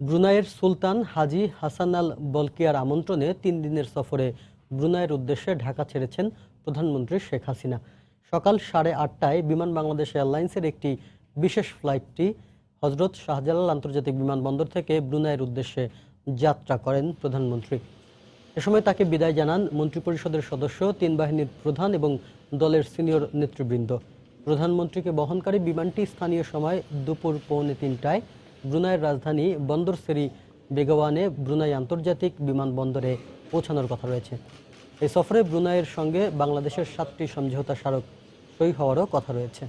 ব্রুনাইয়ের সুলতান হাজি হাসান আল বলকিয়ার আমন্ত্রণে তিন দিনের সফরে ব্রুনাইয়ের উদ্দেশ্যে ঢাকা ছেড়েছেন প্রধানমন্ত্রী শেখ হাসিনা। সকাল সাড়ে আটটায় বিমান বাংলাদেশ এয়ারলাইন্সের একটি বিশেষ ফ্লাইটটি হজরত শাহজালাল আন্তর্জাতিক বিমানবন্দর থেকে ব্রুনাইয়ের উদ্দেশ্যে যাত্রা করেন প্রধানমন্ত্রী। এ সময় তাকে বিদায় জানান মন্ত্রিপরিষদের সদস্য, তিন বাহিনীর প্রধান এবং দলের সিনিয়র নেতৃবৃন্দ। প্রধানমন্ত্রীকে বহনকারী বিমানটি স্থানীয় সময় দুপুর পৌনে তিনটায় ব্রুনাইয়ের রাজধানী বন্দর সেরি বেগওয়ানে ব্রুনাই আন্তর্জাতিক বিমানবন্দরে পৌঁছানোর কথা রয়েছে। এই সফরে ব্রুনাইয়ের সঙ্গে বাংলাদেশের সাতটি সমঝোতা স্মারক সই হওয়ারও কথা রয়েছে।